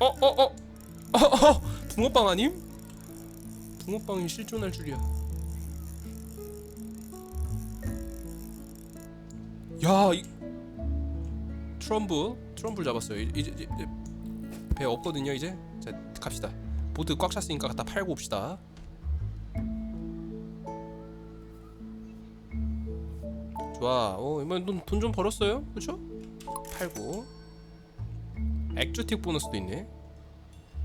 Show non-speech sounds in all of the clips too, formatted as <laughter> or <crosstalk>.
어, 어, 어, 어, 어, 붕어빵 아님? 붕어빵이 실존할 줄이야. 야, 이 트럼블, 트럼블 잡았어요. 이- 이제, 이제 이제 배 없거든요, 이제. 자, 갑시다. 보트 꽉 찼으니까 갖다 팔고 옵시다. 좋아. 어, 이번 돈좀 벌었어요, 그렇죠? 팔고. 액조틱 보너스도 있네.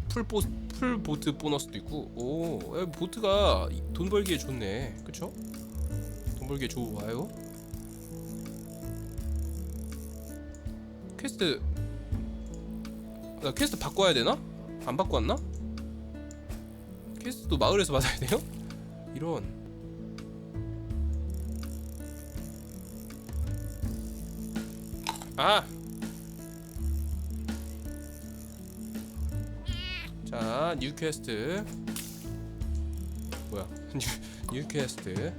풀보 풀 보트 보너스도 있고. 오, 에, 보트가 이- 돈 벌기에 좋네, 그렇죠? 돈 벌기에 좋아요. 퀘스트 나 퀘스트 바꿔야 되나? 안 바꿔 왔나? 퀘스트도 마을에서 받아야 돼요? <laughs> 이런 아! 자, 뉴 퀘스트 뭐야? <laughs> 뉴, 뉴 퀘스트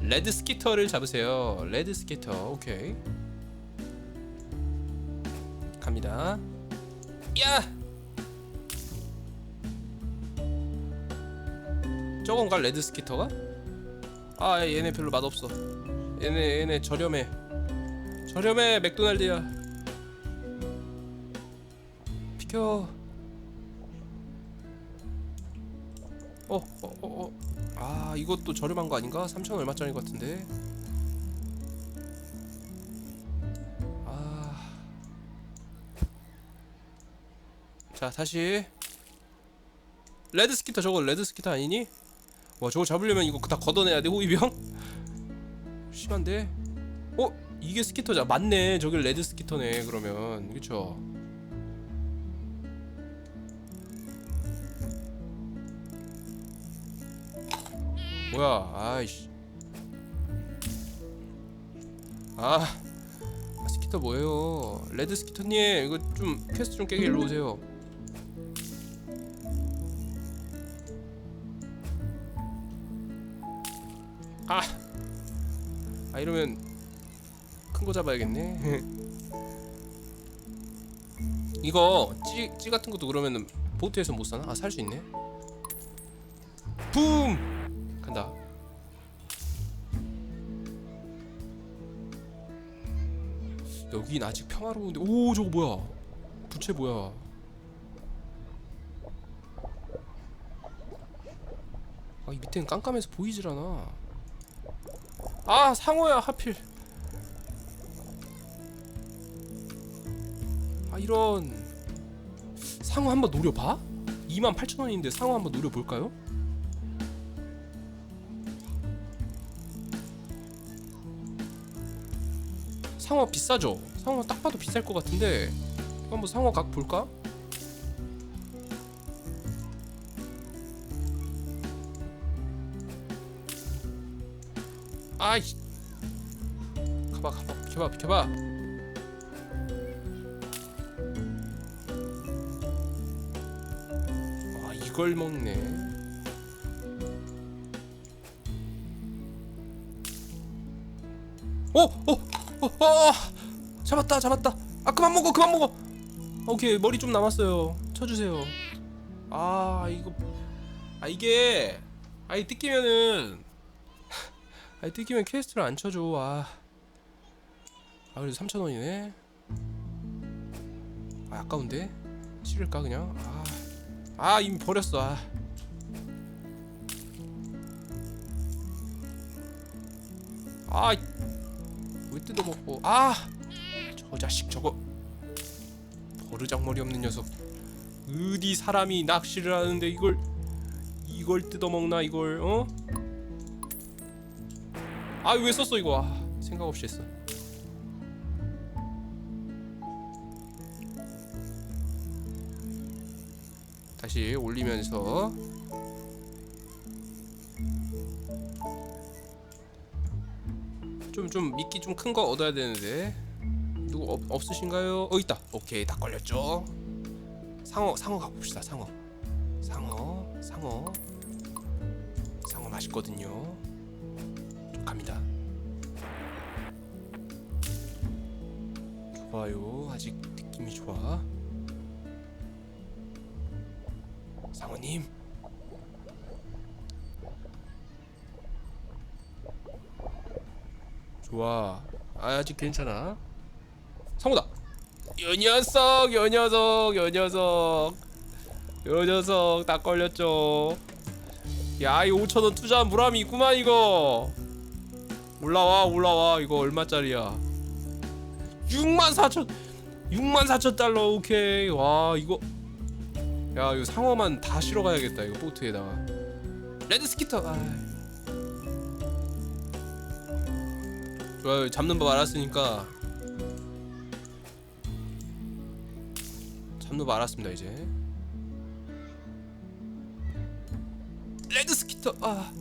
레드 스키터를 잡으세요 레드 스키터 오케이 갑니다. 야! 저건가 레드 스키터가? 아 얘네 별로 맛없어. 얘네 얘네 저렴해. 저렴해 맥도날드야. 비켜. 이것도 저렴한 거 아닌가? 3천 얼마짜리 것 같은데. 아. 자 다시 레드 스키터 저거 레드 스키터 아니니? 와 저거 잡으려면 이거 다 걷어내야 돼 호위병? 심한데? 어? 이게 스키터자 맞네 저기 레드 스키터네 그러면 그쵸? 뭐야 아이씨 아 아, 스키터 뭐예요? 레드 스키터님 이거 좀 퀘스트 좀 깨게 일로 오세요. 아, 아 이러면 큰 거 잡아야겠네. <laughs> 이거 찌, 찌 같은 것도 그러면은 보트에서 못 사나? 아 살 수 있네. 붐 여긴 아직 평화로운데. 오 저거 뭐야? 부채 뭐야? 아 이 밑에는 깜깜해서 보이질 않아. 아 상어야 하필. 아 이런. 상어 한번 노려봐? 28,000원인데 상어 한번 노려볼까요? 상어 비싸죠? 상어 딱 봐도 비쌀 것 같은데 한번 상어 각 볼까? 아이 가봐 가봐 비켜봐 비켜봐 아 이걸 먹네 어! 어! 어! 어! 잡았다 잡았다. 아 그만 먹어 그만 먹어. 오케이 머리 좀 남았어요. 쳐주세요. 아 이거 아 이게 아이 뜯기면은 아이 뜯기면 퀘스트를 안 쳐줘. 아, 아 그래도 3,000원이네. 아 아까운데? 치를까 그냥? 아, 아 이미 버렸어. 아. 아, 왜 뜯어먹고. 아! 저 자식 저거. 버르장머리 없는 녀석. 어디 사람이 낚시를 하는데 이걸 이걸 뜯어먹나 이걸 어? 아 왜 썼어 이거? 아, 생각 없이 했어. 다시 올리면서 좀 좀 미끼 좀 큰 거 얻어야 되는데 누구 없, 없으신가요? 어 있다. 오케이 다 걸렸죠. 상어 상어 가봅시다. 상어 상어 상어 상어 맛있거든요. 좀 갑니다. 좋아요. 아직 느낌이 좋아. 상어님. 좋아. 아직 괜찮아. 상어다. 요 녀석, 요 녀석, 요 녀석, 요 녀석 딱 걸렸죠. 야, 이 5천 원 투자한 보람이 있구만 이거. 올라와, 올라와. 이거 얼마짜리야? 6만 4천, 6만 4천 달러. 오케이. 와, 이거. 야, 이거 상어만 다 실어 가야겠다. 이거 보트에다가. 레드 스키터. 아. 좋아요. 잡는 법 알았으니까 잡는 법 알았습니다 이제. 레드 스키터. 아.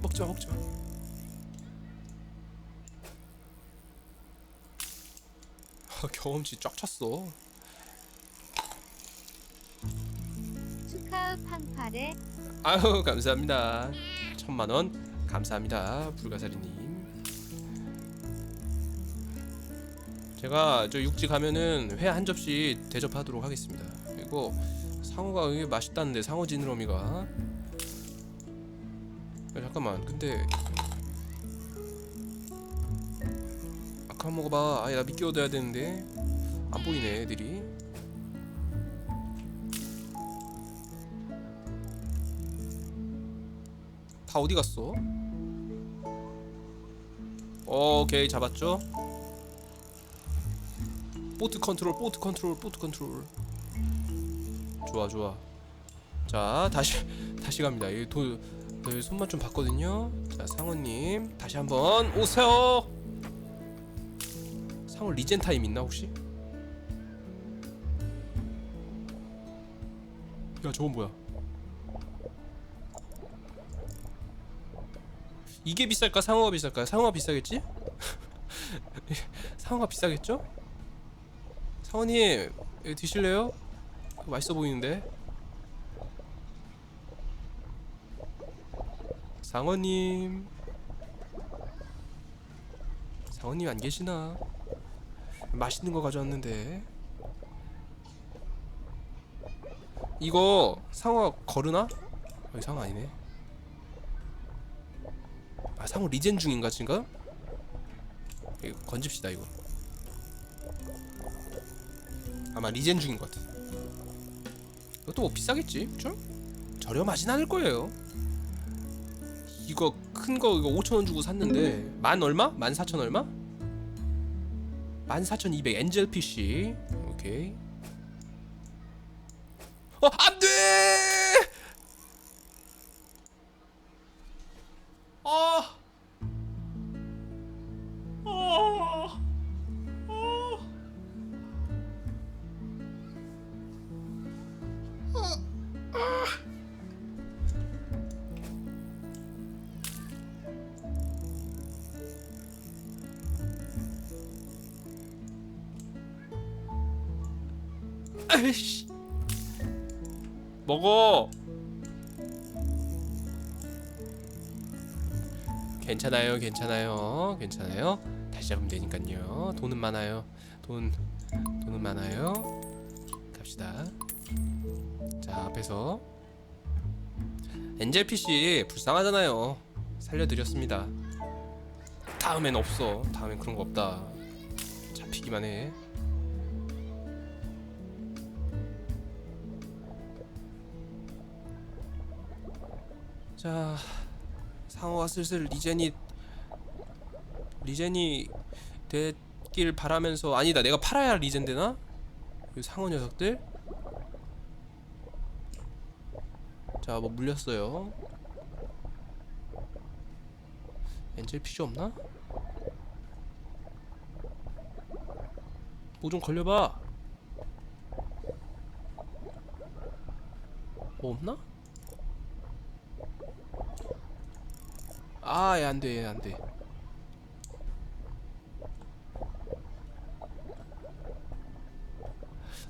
먹지 마. 아, 경험치 쫙 찼어. 축하 팡파레 아유 감사합니다. 천만 원 감사합니다 불가사리님. 제가 저 육지 가면은 회 한 접시 대접하도록 하겠습니다. 그리고 상어가 이게 맛있다는데 상어 지느러미가. 야, 잠깐만 근데 아까 한 먹어봐. 아예 나 미끼 얻어야 되는데 안 보이네 애들이. 다 어디 갔어? 오케이 잡았죠? 보트 컨트롤 보트 컨트롤 보트 컨트롤. 좋아 좋아. 자 다시 <laughs> 다시 갑니다. 이 도, 네, 손만 좀 봤거든요. 자 상호님 다시 한번 오세요. 상호 리젠 타임 있나 혹시? 야 저건 뭐야 이게 비쌀까 상어가 비쌀까? 상어가 비싸겠지? <laughs> 상어가 비싸겠죠? 상어님 드실래요? 맛있어 보이는데 상어님 상어님 안 계시나? 맛있는 거 가져왔는데 이거 상어 거르나? 여기 상어 아니네 아 상호 리젠 중인가 지금? 이거 건집시다 이거 아마 리젠 중인 것 같아 이것도 뭐 비싸겠지 그쵸? 저렴하진 않을 거예요 이거 큰 거 이거 5천원 주고 샀는데 만 얼마? 만 사천 얼마? 만 사천 이백 엔젤 PC 오케이 어 안돼 아이씨. 먹어. 괜찮아요, 괜찮아요, 괜찮아요. 다시 잡으면 되니까요. 돈은 많아요. 돈, 돈은 많아요. 갑시다. 자, 앞에서 엔젤 PC 불쌍하잖아요. 살려드렸습니다. 다음엔 없어. 다음엔 그런 거 없다. 잡히기만 해. 자, 상어가 슬슬 리젠이 리젠이 됐길 바라면서 아니다 내가 팔아야 리젠 되나? 이 상어 녀석들 자 뭐 물렸어요 엔젤 피쉬 없나? 뭐 좀 걸려봐 뭐 없나? 아, 얘 안돼, 얘 안돼.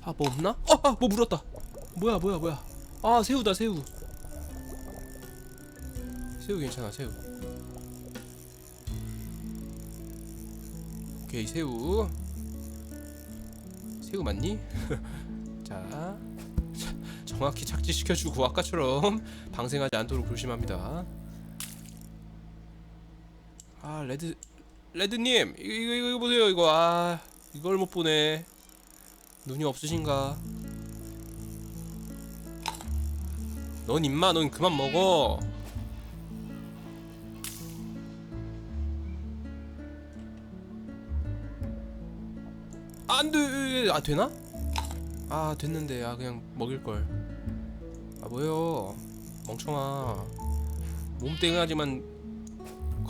아, 뭐 없나? 어, 아, 뭐 물었다. 뭐야, 뭐야, 뭐야. 아, 새우다, 새우. 새우 괜찮아, 새우. 오케이, 새우. 새우 맞니? 자, <laughs> 자, 정확히 착지시켜주고 아까처럼 방생하지 않도록 조심합니다. 아 레드 레드님 이거 이거 이거 보세요 이거 아 이걸 못 보네 눈이 없으신가? 넌 임마 넌 그만 먹어. 안돼 아 되나? 아 됐는데 아 그냥 먹일 걸. 아 뭐요 멍청아 몸땡하지만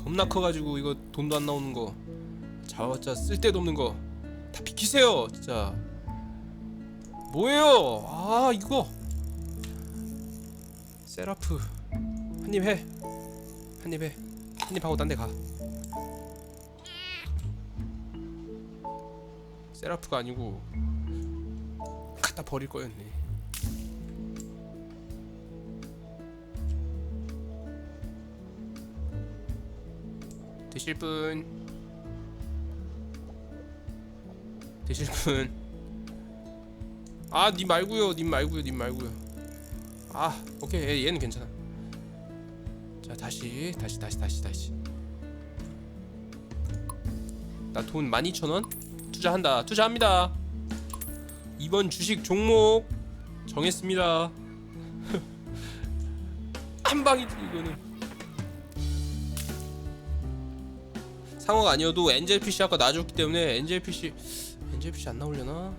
겁나 커가지고 이거 돈도 안 나오는 거 잡아봤자 쓸데도 없는 거 다 비키세요 진짜. 뭐예요? 아 이거. 세라프. 한입 해. 한입 해. 한입 하고 딴 데 가. 세라프가 아니고 갖다 버릴 거였네 드실 분 드실 분 아, 님 말고요, 님 말고요, 님 말고요. 아, 오케이, 얘, 얘는 괜찮아. 자, 다시, 다시, 다시, 다시, 다시. 나 돈 12,000원 투자한다. 투자합니다. 이번 주식 종목 정했습니다. <laughs> 한 방이지 이거는. 상어가 아니어도 엔젤 PC 아까 놔줬기 때문에 엔젤 PC 엔젤 PC 안 나오려나?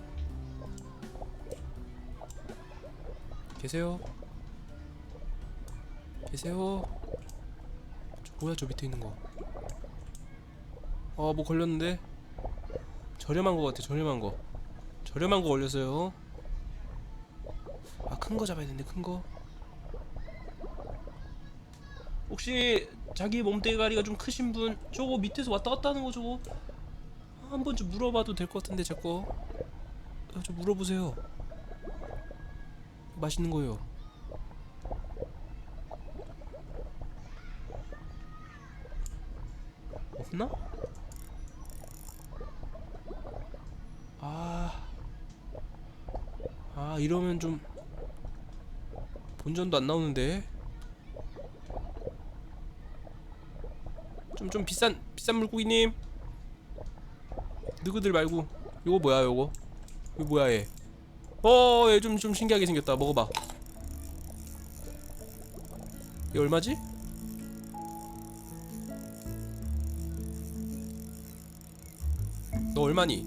계세요? 계세요? 저 뭐야 저 밑에 있는 거? 아 뭐 걸렸는데? 저렴한 거 같아 저렴한 거 저렴한 거 걸렸어요 아 큰 거 잡아야 되는데 큰거 혹시 자기 몸뚱아리가 좀 크신 분 저거 밑에서 왔다 갔다 하는 거 저거 한 번 좀 물어봐도 될 것 같은데 제거. 어, 저 물어보세요. 맛있는 거요. 없나? 아, 아 이러면 좀 본전도 안 나오는데 좀좀 비싼 비싼 물고기님 느그들 말고 요거 뭐야 요거 이거 뭐야 얘 어, 얘 좀 좀 신기하게 생겼다. 먹어봐. 얘 얼마지? 너 얼마니?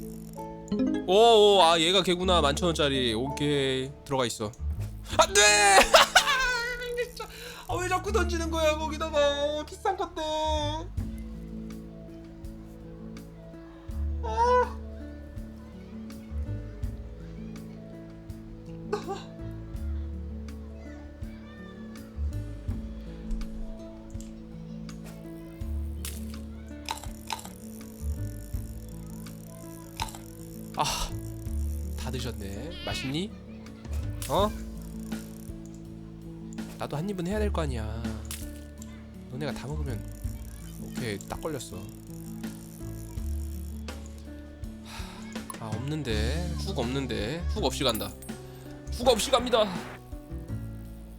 오, 아 얘가 걔구나. 만천 원짜리. 오케이 들어가 있어. 안돼! 진짜. <laughs> 아, 왜 자꾸 던지는 거야 거기다가 비싼 건데. 맛있니? 어? 나도 한 입은 해야 될 거 아니야. 너네가 다 먹으면 오케이 딱 걸렸어. 하, 아 없는데 훅 없는데 훅 없이 간다. 훅 없이 갑니다.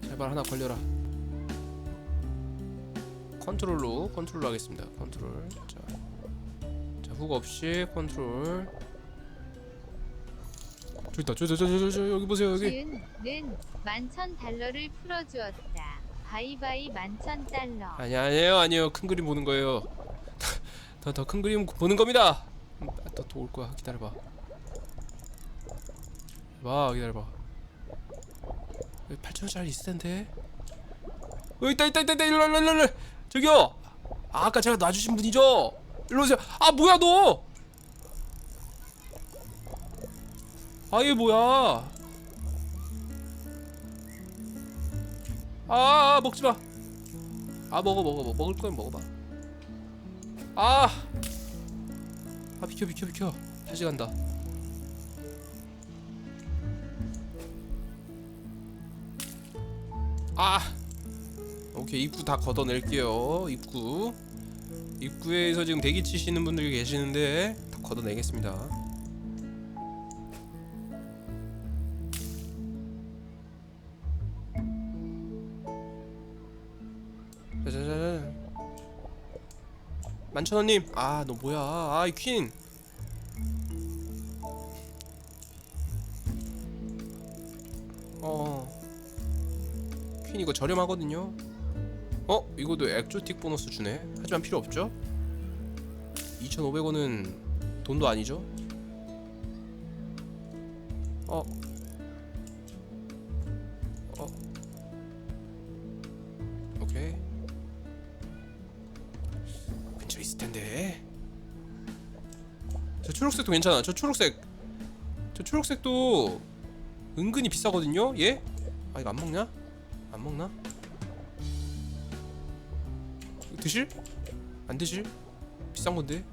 제발 하나 걸려라. 컨트롤로 컨트롤로 하겠습니다. 컨트롤. 자, 자훅 없이 컨트롤. 저기 있다. 저저저저 저, 여기 보세요 여기. 지은는 만천 달러를 풀어주었다. 바이바이 만천 달러. 아니 아니에요 아니에요 큰 그림 보는 거예요. <laughs> 더 더 큰 그림 보는 겁니다. 또올 거야 기다려봐. 봐 기다려봐. 여기 8천 원짜리 있을 텐데. 여기 있다 있다 있다 있다 일로 일로 일로 일로 저기요. 아, 아까 제가 놔주신 분이죠. 일로 오세요. 아 뭐야 너? 아얘 뭐야? 아, 아 먹지 마. 아 먹어 먹어 먹어 먹을 거면 먹어봐. 아, 아 비켜 비켜 비켜. 다시 간다. 아, 오케이 입구 다 걷어낼게요. 입구. 입구에서 지금 대기 치시는 분들이 계시는데 다 걷어내겠습니다. 만천원님 아 너 뭐야 아이 퀸 어. 퀸 이거 저렴하거든요. 어? 이거도 엑조틱 보너스 주네. 하지만 필요 없죠? 2,500원은 돈도 아니죠? 텐데. 저 초록색도 괜찮아. 저 초록색. 저 초록색도 은근히 비싸거든요. 얘? 아 이거 안 먹냐? 안 먹나? 드실? 안 드실? 비싼 건데.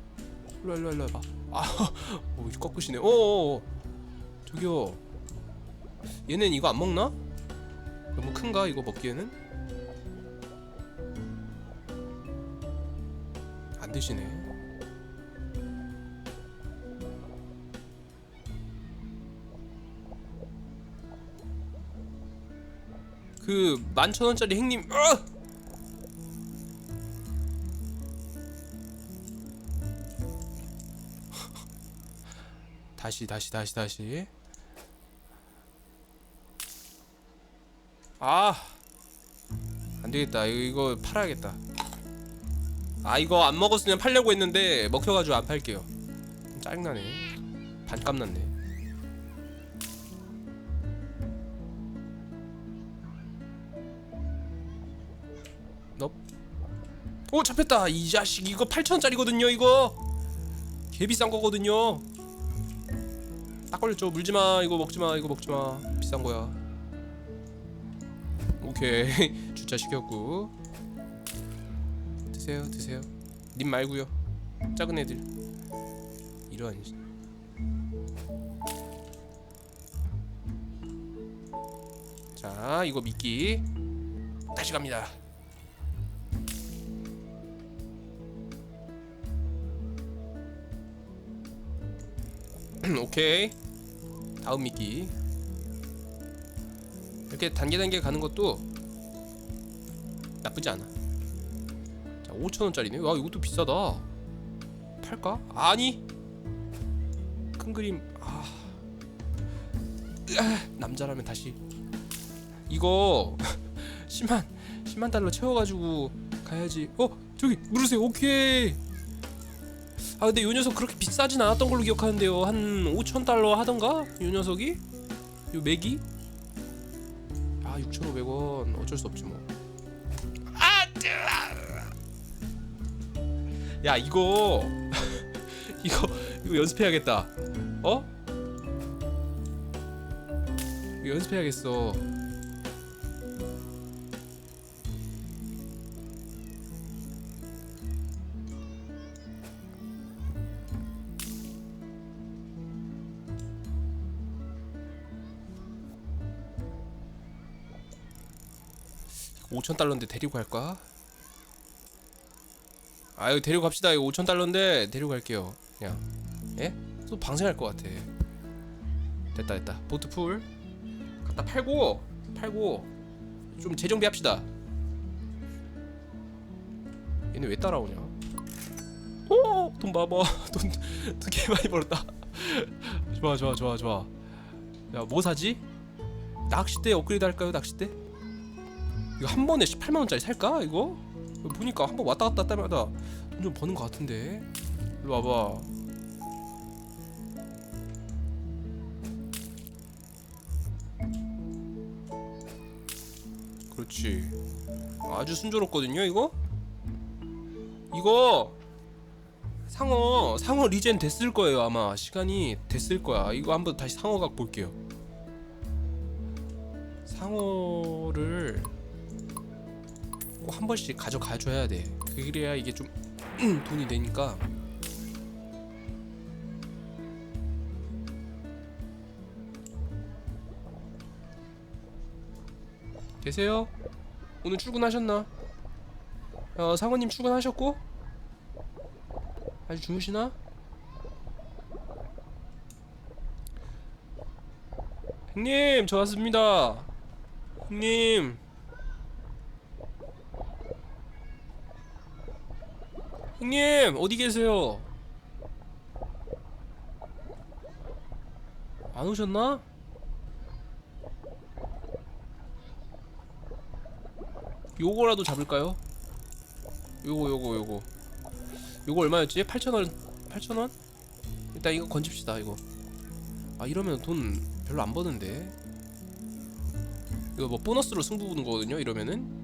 일로 와, 일로 와, 일로 와봐. 아, <laughs> 오, 꺾으시네. 어, 저기요. 얘는 이거 안 먹나? 너무 큰가 이거 먹기에는? 안 드시네. 그 만천원짜리 행님 어! <laughs> 다시 다시 다시 다시 아 안되겠다 이거, 이거 팔아야겠다 아 이거 안 먹었으면 팔려고 했는데 먹혀가지고 안 팔게요. 좀 짜증나네. 반값 났네. 넙. 오 잡혔다. 이 자식 이거 8천원짜리거든요 이거. 개 비싼 거거든요. 딱 걸렸죠. 물지마 이거 먹지마 이거 먹지마. 비싼 거야. 오케이. <laughs> 주차 시켰고 드세요 드세요. 님 말고요. 작은 애들. 이런. 자 이거 미끼. 다시 갑니다. <clears throat> 오케이. 다음 미끼. 이렇게 단계 단계 가는 것도 나쁘지 않아. 자 5천원짜리네? 와 이것도 비싸다. 팔까? 아니. 큰 그림. 아. 남자라면 다시. 이거 <laughs> 10만 10만 달러 채워가지고 가야지. 어 저기 누르세요. 오케이. 아 근데 요 녀석 그렇게 비싸진 않았던 걸로 기억하는데요. 한 5천 달러 하던가? 요 녀석이? 요 맥이? 아 6,500원. 어쩔 수 없지 뭐. 야 이거 <laughs> 이거 이거 연습해야겠다. 어? 이거 연습해야겠어. 오 5천 달러인데 데리고 갈까? 아유 데리고 갑시다. 이거 5천 달러인데 데리고 갈게요. 그냥. 예? 또 방생할 것 같아. 됐다 됐다. 보트 풀. 갖다 팔고 팔고. 좀 재정비 합시다. 얘네 왜 따라오냐? 오! 돈 봐봐. <laughs> 돈, 돈개 많이 벌었다. <laughs> 좋아 좋아 좋아 좋아. 야 뭐 사지? 낚싯대 업그레이드 할까요 낚싯대? 이거 한 번에 18만 원짜리 살까 이거? 보니까 한 번 왔다 갔다 할 때마다 돈 좀 버는 것 같은데. 일로 와봐. 그렇지. 아주 순조롭거든요 이거. 이거 상어 상어 리젠 됐을 거예요 아마 시간이 됐을 거야. 이거 한번 다시 상어각 볼게요. 상어를 꼭 한 번씩 가져가 줘야 돼. 그래야 이게 좀 <clears throat> 돈이 되니까. 계세요? 오늘 출근하셨나? 어, 상원님 출근하셨고? 아직 주무시나? 형님, 저 왔습니다. 형님. 형님 어디 계세요? 안 오셨나? 요거라도 잡을까요? 요거 요거 요거 요거 얼마였지? 8,000원 8,000원? 일단 이거 건집시다 이거 아 이러면 돈 별로 안 버는데 이거 뭐 보너스로 승부 보는 거거든요 이러면은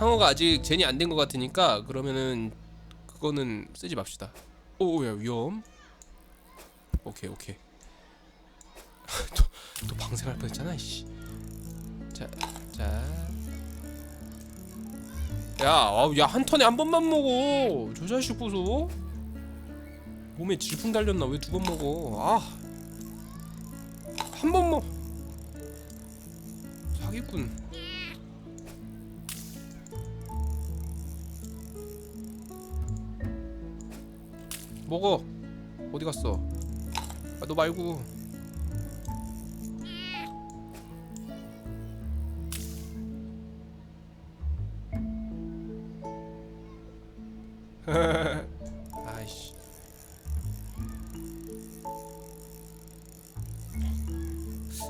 상어가 아직 젠이 안 된 것 같으니까 그러면은 그거는 쓰지 맙시다 오야 위험 오케이 오케이 <laughs> 또, 또 방생할 뻔했잖아 이씨 자 자 야, 아우, 야, 한 턴에 한 번만 먹어. 저 자식 보소. 몸에 질풍 달렸나? 왜 두 번 먹어? 아, 한 번 먹. 사기꾼. 먹어. 어디 갔어? 아, 너 말고. <laughs> 아이씨.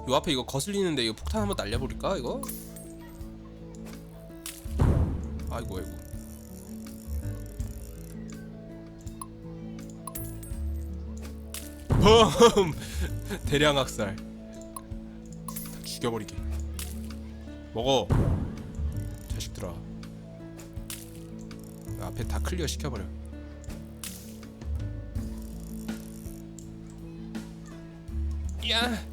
요 앞에 이거 거슬리는데 이거 폭탄 한번 날려버릴까 이거? 범! 대량 학살. 다 죽여버리게. 먹어. 자식들아. 앞에 다 클리어 시켜버려. 야.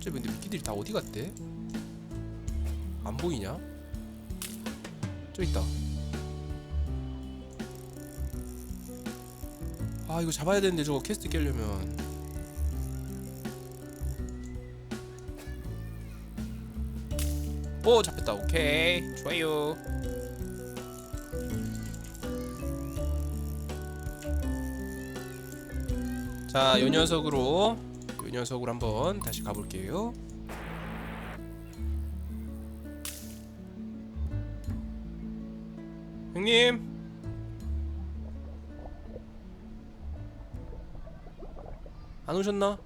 저 근데 미끼들이 다 어디 갔대? 안 보이냐? 저 있다. 아 이거 잡아야 되는데 저거 캐스트 깨려면 오 잡혔다 오케이 좋아요 자, 요 녀석으로 요 녀석으로 한번 다시 가볼게요. 형님. 안 오셨나?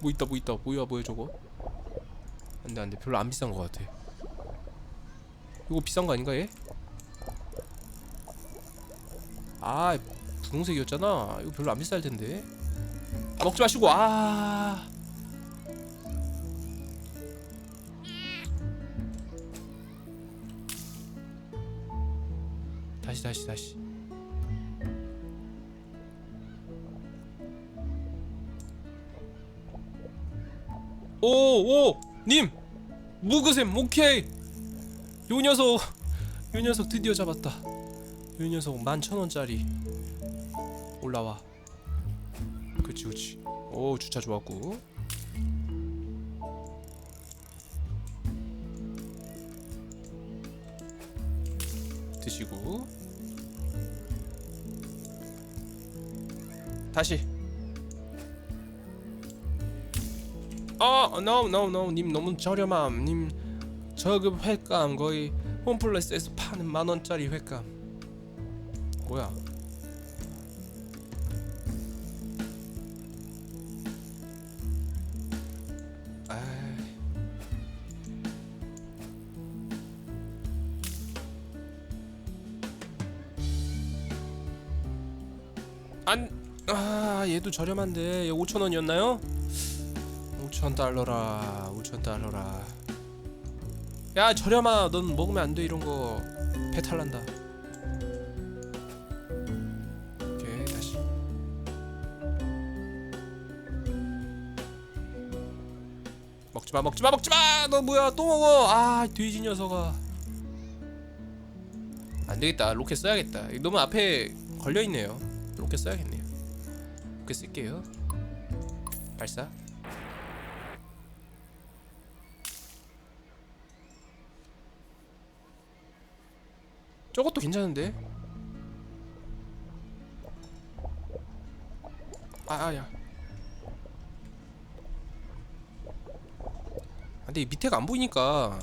뭐 있다 뭐 있다. 뭐야 뭐야 저거? 안돼 안돼. 별로 안 비싼 것 같아. 이거 비싼 거 아닌가 얘? 아 분홍색이었잖아. 이거 별로 안 비쌀 텐데. 아 먹지 마시고 아. 다시 다시 다시 오 오 님. 무그샘 오케이. 요 녀석 요 녀석 드디어 잡았다. 요 녀석 만천원짜리. 올라와. 그치 그치. 오 주차 좋았고. 드시고. 다시 아 no no no. 님 너무 저렴함. 님 저급 횟감. 거의 홈플러스에서 파는 만 원짜리 횟감. 뭐야? 안, 아 얘도 저렴한데 5천 원이었나요? 5천 달러라, 5천 달러라. 야 저렴아, 넌 먹으면 안 돼 이런 거. 배탈 난다. 오케이 다시. 먹지마 먹지마 먹지마! 너 뭐야? 또 먹어! 아 돼지 녀석아. 안되겠다. 로켓 써야겠다. 너무 앞에 걸려있네요. 로켓 써야겠네요. 로켓 쓸게요. 발사 저것도 괜찮은데 아, 아야. 근데 이 밑에가 안 보이니까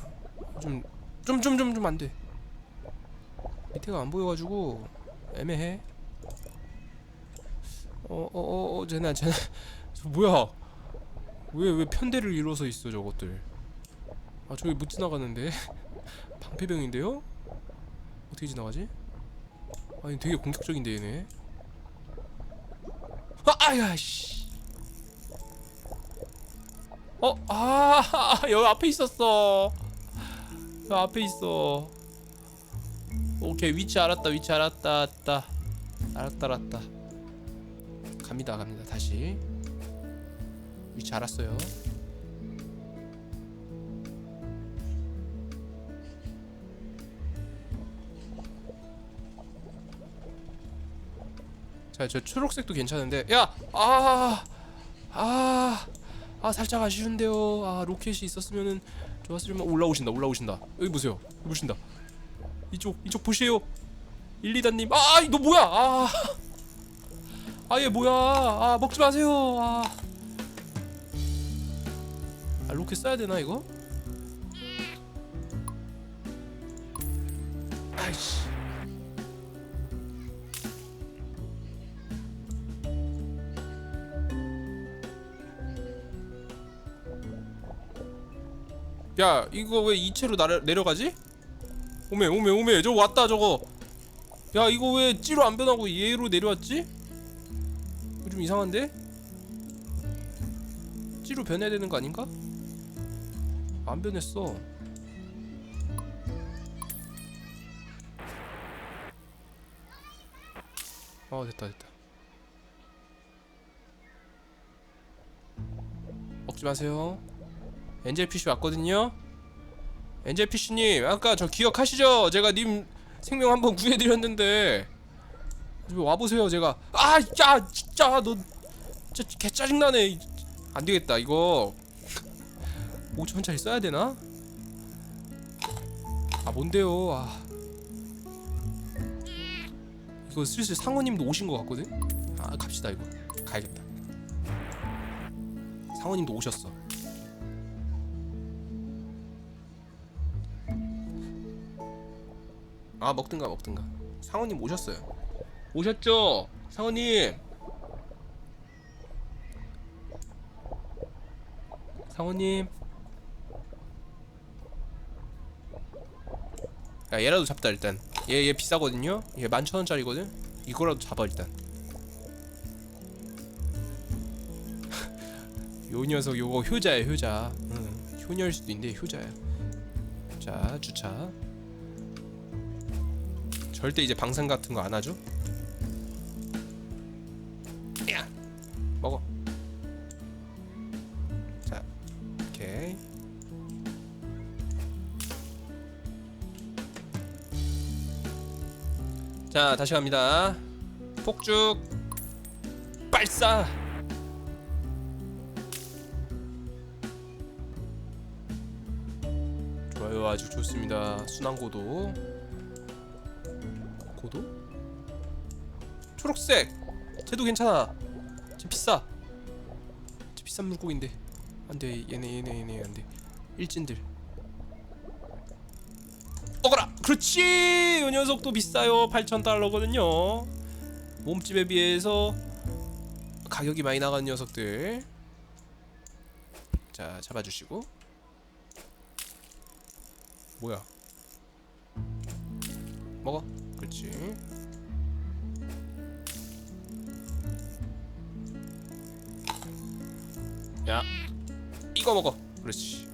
좀 좀 좀 좀 좀 안 돼. 밑에가 안 보여가지고 애매해. 어어어 어, 쟤네 쟤네 저 <laughs> 뭐야? 왜 왜 편대를 이루어서 있어 저것들? 아 저기 못 지나가는데 <laughs> 방패병인데요? 어떻게 지나가지? 아니 되게 공격적인데 얘네. 아 아야 씨. 어, 아, <laughs> 여기 앞에 있었어. 여기 앞에 있어. 오케이, 위치 알았다, 위치 알았다, 알았다. 알았다, 알았다. 갑니다, 갑니다, 다시. 위치 알았어요. 자, 저 초록색도 괜찮은데, 야, 아, 아. 아 살짝 아쉬운데요. 아 로켓이 있었으면은 좋았으면 올라오신다 올라오신다. 여기 보세요. 여기 보신다. 이쪽 이쪽 보세요. 1, 2단 님. 아 너 뭐야? 아. 아 얘 뭐야? 아 먹지 마세요. 아. 아 로켓 써야 되나 이거? 야 이거 왜 이체로 나려, 내려가지? 오메 오메 오메 저거 왔다 저거 야 이거 왜 찌로 안 변하고 얘로 내려왔지? 좀 이상한데? 찌로 변해야 되는 거 아닌가? 안 변했어 어 됐다 됐다 먹지 마세요 엔젤 PC 왔거든요. 엔젤 PC님 아까 저 기억하시죠? 제가 님 생명 한번 구해드렸는데. 좀 와보세요 제가. 아 야 진짜 너 진짜 개 짜증나네. 안 되겠다 이거. 5천원짜리 써야 되나? 아 뭔데요? 아. 이거 슬슬 상호님도 오신 것 같거든? 아 갑시다 이거. 가야겠다. 상호님도 오셨어 아 먹든가 먹든가. 상호님 오셨어요. 오셨죠? 상호님! 상호님! 야 얘라도 잡다 일단. 얘 얘 비싸거든요? 얘 11,000원짜리거든? 이거라도 잡아 일단. <laughs> 요 녀석 요거 효자야 효자. 응. 효녀일 수도 있는데 효자야. 자 주차 절대 이제 방생 같은 거 안 하죠? 야 먹어. 자, 오케이. 자, 다시 갑니다. 폭죽 발사. 좋아요, 아주 좋습니다. 순환 고도. 고도? 초록색! 쟤도 괜찮아. 쟤 비싸. 쟤 비싼 물고기인데. 안돼. 얘네 얘네 얘네 안돼. 일진들. 먹어라! 그렇지! 이 녀석도 비싸요. 8,000달러거든요. 몸집에 비해서 가격이 많이 나가는 녀석들. 자 잡아주시고. 뭐야? 먹어 그렇지. 야 이거 먹어. 그렇지